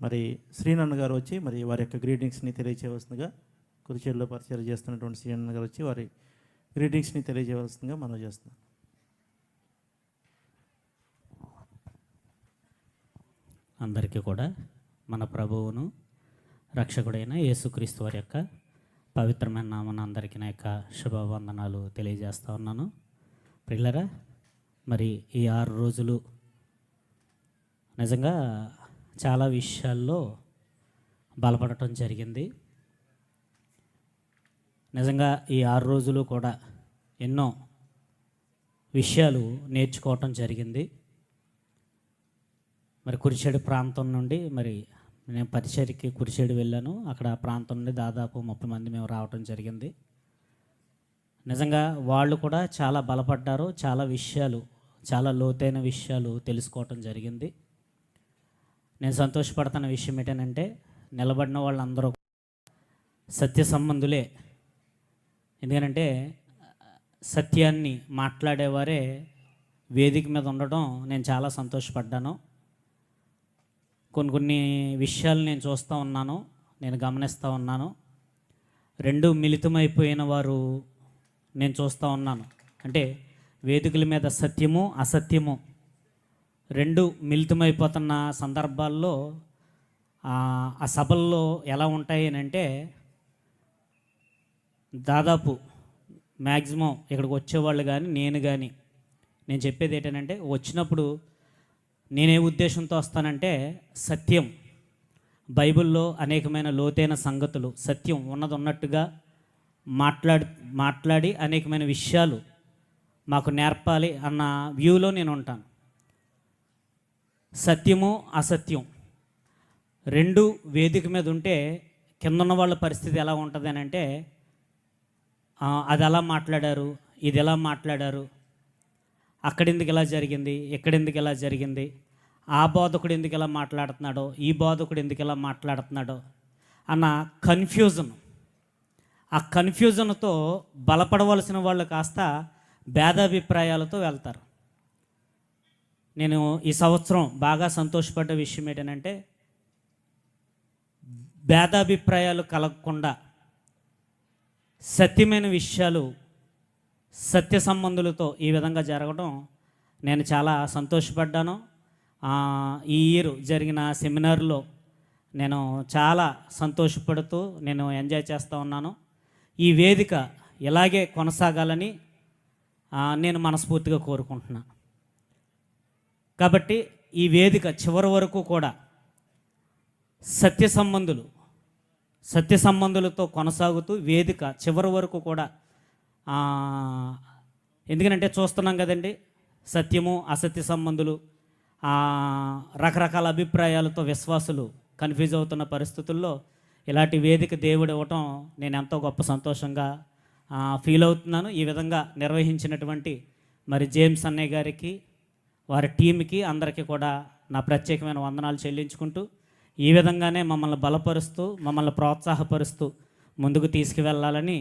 మరి శ్రీనన్న గారు వచ్చి మరి వారి యొక్క గ్రీటింగ్స్ని తెలియచేయవలసిందిగా కురిచేరులో పరిచయం చేస్తున్నటువంటి శ్రీనన్న గారు వచ్చి వారి గ్రీటింగ్స్ని తెలియజేయవలసిందిగా మనం చేస్తున్నాం అందరికీ కూడా మన ప్రభువును రక్షకుడైన యేసుక్రీస్తు వారి యొక్క పవిత్రమైన నామన అందరికీ నా యొక్క శుభవందనాలు తెలియజేస్తూ ఉన్నాను. పిల్లరా మరి ఈ ఆరు రోజులు నిజంగా చాలా విషయాల్లో బలపడటం జరిగింది. నిజంగా ఈ ఆరు రోజులు కూడా ఎన్నో విషయాలు నేర్చుకోవటం జరిగింది. మరి కురిచేడు ప్రాంతం నుండి మరి నేను పరిచయకి కురిచేడు వెళ్ళాను. అక్కడ ప్రాంతం నుండి దాదాపు ముప్పై మంది మేము రావటం జరిగింది. నిజంగా వాళ్ళు కూడా చాలా బలపడ్డారు. చాలా విషయాలు చాలా లోతైన విషయాలు తెలుసుకోవటం జరిగింది. నేను సంతోషపడుతున్న విషయం ఏంటంటే నిలబడిన వాళ్ళందరూ సత్య సంబంధులే. ఎందుకంటే సత్యాన్ని మాట్లాడేవారే వేదిక మీద ఉండడం నేను చాలా సంతోషపడ్డాను. కొన్ని కొన్ని విషయాలు నేను చూస్తూ ఉన్నాను నేను గమనిస్తూ ఉన్నాను. రెండు మిళితమైపోయిన వారు నేను చూస్తూ ఉన్నాను. అంటే వేదికల మీద సత్యము అసత్యము రెండు మిళితమైపోతున్న సందర్భాల్లో ఆ సభల్లో ఎలా ఉంటాయి అని అంటే దాదాపు మ్యాక్సిమం ఇక్కడికి వచ్చేవాళ్ళు కానీ నేను కానీ నేను చెప్పేది ఏంటంటే వచ్చినప్పుడు నేనే ఉద్దేశంతో వస్తానంటే సత్యం. బైబిల్లో అనేకమైన లోతైన సంగతులు సత్యం ఉన్నది ఉన్నట్టుగా మాట్లాడి మాట్లాడి అనేకమైన విషయాలు మాకు నేర్పాలి అన్న వ్యూలో నేను ఉంటాను. సత్యము అసత్యం. రెండు వేదిక మీద ఉంటే కింద ఉన్న వాళ్ళ పరిస్థితి ఎలా ఉంటుంది అని అంటే అది ఎలా మాట్లాడారు ఇది ఎలా మాట్లాడారు అక్కడెందుకు ఇలా జరిగింది ఎక్కడెందుకు ఇలా జరిగింది ఆ బోధకుడు ఎందుకు ఇలా మాట్లాడుతున్నాడో ఈ బోధకుడు ఎందుకు ఇలా మాట్లాడుతున్నాడో అన్న కన్ఫ్యూజన్ ఆ కన్ఫ్యూజన్తో బలపడవలసిన వాళ్ళు కాస్త భేదాభిప్రాయాలతో వెళ్తారు. నేను ఈ సంవత్సరం బాగా సంతోషపడ్డ విషయం ఏంటంటే భేదాభిప్రాయాలు కలగకుండా సత్యమైన విషయాలు సత్య సంబంధులతో ఈ విధంగా జరగడం నేను చాలా సంతోషపడ్డాను. ఈ ఇయర్ జరిగిన సెమినార్లో నేను చాలా సంతోషపడుతూ నేను ఎంజాయ్ చేస్తూ ఉన్నాను. ఈ వేదిక ఇలాగే కొనసాగాలని నేను మనస్ఫూర్తిగా కోరుకుంటున్నాను కాబట్టి ఈ వేదిక చివరి వరకు కూడా సత్య సంబంధులు సత్య సంబంధులతో కొనసాగుతూ వేదిక చివరి వరకు కూడా ఎందుకనంటే ఎందుకంటే చూస్తున్నాం కదండి సత్యము అసత్య సంబంధులు రకరకాల అభిప్రాయాలతో విశ్వాసులు కన్ఫ్యూజ్ అవుతున్న పరిస్థితుల్లో ఇలాంటి వేదిక దేవుడు ఇవ్వటం నేను ఎంతో గొప్ప సంతోషంగా ఫీల్ అవుతున్నాను. ఈ విధంగా నిర్వహించినటువంటి మరి జేమ్స్ అన్నయ్య గారికి వారి టీంకి అందరికీ కూడా నా ప్రత్యేకమైన వందనాలు చెల్లించుకుంటూ ఈ విధంగానే మమ్మల్ని బలపరుస్తూ మమ్మల్ని ప్రోత్సాహపరుస్తూ ముందుకు తీసుకువెళ్ళాలని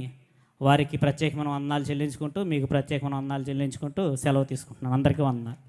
వారికి ప్రత్యేకమైన వందనాలు చెల్లించుకుంటూ మీకు ప్రత్యేకమైన వందనాలు చెల్లించుకుంటూ సెలవు తీసుకుంటున్నాను. అందరికీ వందనాలు.